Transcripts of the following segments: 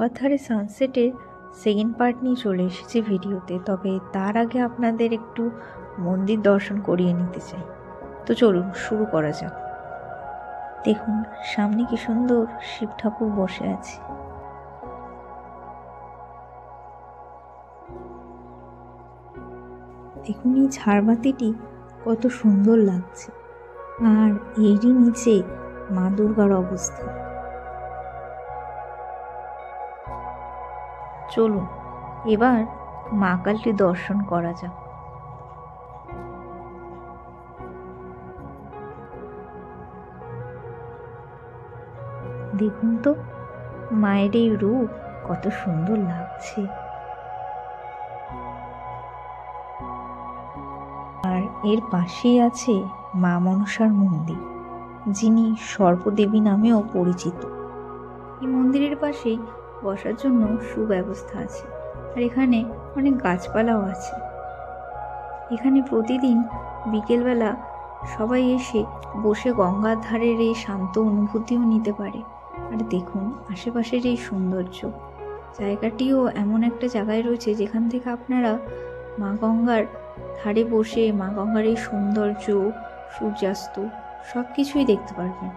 গঙ্গার ধারে সানসেটের second part নিয়ে চলে এসেছি ভিডিওতে তবে তার আগে আপনাদের একটু মন্দির দর্শন করিয়ে নিতে চাই। তো চলুন, শুরু করা যাক। দেখুন, সামনে কি সুন্দর শিব ঠাকুর বসে আছে। দেখুন, এই ঝাড়বাতিটি কত সুন্দর লাগছে। আর এরই নিচে মা দুর্গার অবস্থা। চলুন, এবার মা কালীর দর্শন করা যাক। দেখুন তো, মায়ের এই রূপ কত সুন্দর লাগছে। আর এর পাশেই আছে মা মনসার মন্দির, যিনি সর্পদেবী নামেও পরিচিত। এই মন্দিরের পাশেই বসার জন্য সুব্যবস্থা আছে। আর এখানে অনেক গাছপালাও আছে। এখানে প্রতিদিন বিকেলবেলা সবাই এসে বসে গঙ্গার ধারের এই শান্ত অনুভূতিও নিতে পারে। আর দেখুন, আশেপাশের এই সৌন্দর্য। জায়গাটিও এমন একটা জায়গায় রয়েছে যেখান থেকে আপনারা মা গঙ্গার ধারে বসে, মা গঙ্গার এই সৌন্দর্য, সূর্যাস্ত সব কিছুই দেখতে পারবেন।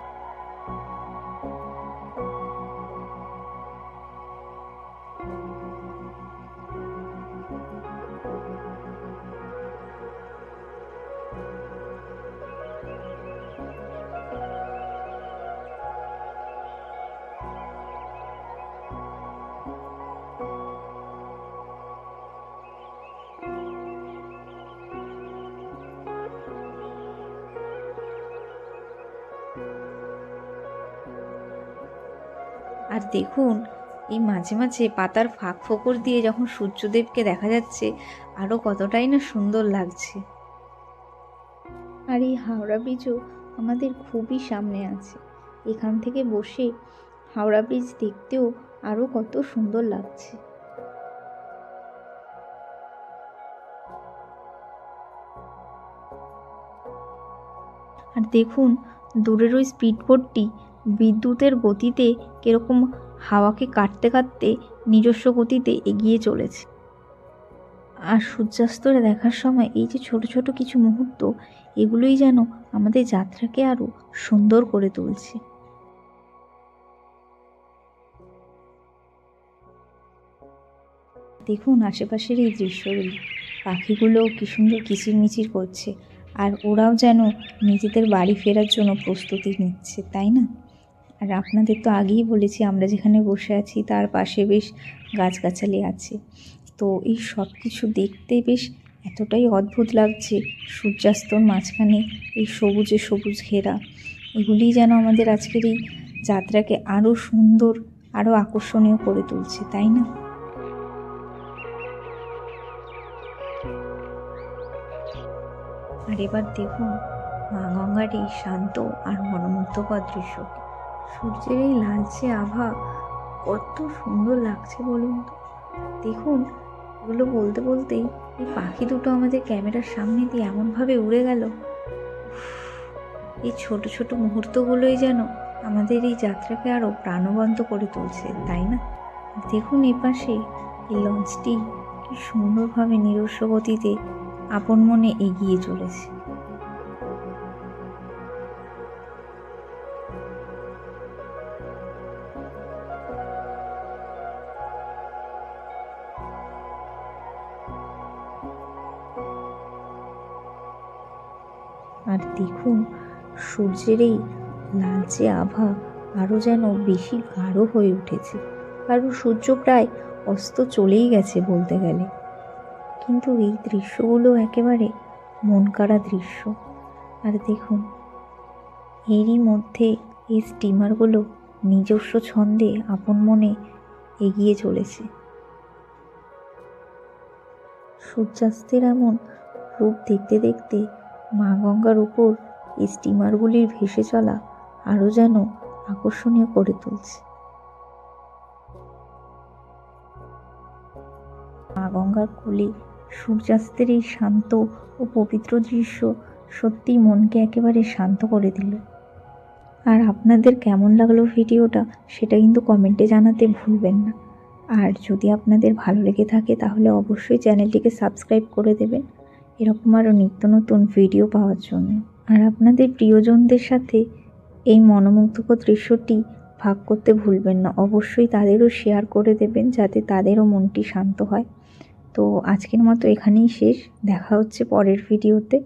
আর দেখুন, এই মাঝে মাঝে পাতার ফাঁক ফোকর দিয়ে যখন সূর্যদেবকে দেখা যাচ্ছে আরও কতটাই না সুন্দর লাগছে। আর এই হাওড়া ব্রিজও আমাদের খুবই সামনে আছে। এখান থেকে বসে হাওড়া ব্রিজ দেখতেও আরও কত সুন্দর লাগছে। আর দেখুন, দূরের ওই স্পিডবোটটি বিদ্যুতের গতিতে কীরকম হাওয়াকে কাটতে কাটতে নিজস্ব গতিতে এগিয়ে চলেছে। আর সূর্যাস্তরে দেখার সময় এই যে ছোট ছোট কিছু মুহূর্ত, এগুলোই যেন আমাদের যাত্রাকে আরও সুন্দর করে তুলছে। দেখুন আশেপাশের এই দৃশ্যগুলি। পাখিগুলো কি সুন্দর কিচিরমিচির করছে, আর ওরাও যেন নিজেদের বাড়ি ফেরার জন্য প্রস্তুতি নিচ্ছে, তাই না? আর আপনাদের তো আগেই বলেছি, আমরা যেখানে বসে আছি তার পাশে বেশ গাছগাছালি আছে। তো এই সব কিছু দেখতে বেশ এতটাই অদ্ভুত লাগছে, সূর্যাস্তর মাঝখানে এই সবুজে সবুজ ঘেরা। এগুলিই যেন আমাদের আজকের এই যাত্রাকে আরও সুন্দর আরও আকর্ষণীয় করে তুলছে, তাই না? আর এবার দেখুন, মা গঙ্গার এই শান্ত আর মনোমুগ্ধকর দৃশ্য। সূর্যের এই লালচে আভা কত সুন্দর লাগছে বলুন তো। দেখুন, এগুলো বলতে বলতেই এই পাখি দুটো আমাদের ক্যামেরার সামনে দিয়ে এমনভাবে উড়ে গেল। এই ছোট ছোট মুহূর্তগুলোই যেন আমাদের এই যাত্রাকে আরও প্রাণবন্ত করে তুলছে, তাই না? দেখুন এ পাশে এই লঞ্চটি কি সুন্দরভাবে নিরস্ব গতিতে আপন মনে এগিয়ে চলেছে। আর দেখুন, সূর্যের এই লালচে আভা আরও যেন বেশি গাঢ় হয়ে উঠেছে। কারণ সূর্য প্রায় অস্ত চলেই গেছে বলতে গেলে। কিন্তু এই দৃশ্যগুলো একেবারে মন কাড়া দৃশ্য। আর দেখুন, এরই মধ্যে এই স্টিমারগুলো নিজস্ব ছন্দে আপন মনে এগিয়ে চলেছে। সূর্যাস্তের এমন রূপ দেখতে দেখতে মা গঙ্গার উপর এই স্টিমারগুলির ভেসে চলা আরও যেন আকর্ষণীয় করে তুলছে। মা গঙ্গার কোলে সূর্যাস্তের এই শান্ত ও পবিত্র দৃশ্য সত্যিই মনকে একেবারে শান্ত করে দিল। আর আপনাদের কেমন লাগল ভিডিওটা সেটা কিন্তু কমেন্টে জানাতে ভুলবেন না। আর যদি আপনাদের ভালো লেগে থাকে তাহলে অবশ্যই চ্যানেলটিকে সাবস্ক্রাইব করে দেবেন। এরকম আরও নিত্য নতুন ভিডিও পাওয়ার জন্য। আর আপনাদের প্রিয়জনদের সাথে এই মনোমুগ্ধকর দৃশ্যটি ভাগ করতে ভুলবেন না। অবশ্যই তাদেরও শেয়ার করে দেবেন যাতে তাদেরও মনটি শান্ত হয়। তো আজকের মতো এখানেই শেষ। দেখা হচ্ছে পরের ভিডিওতে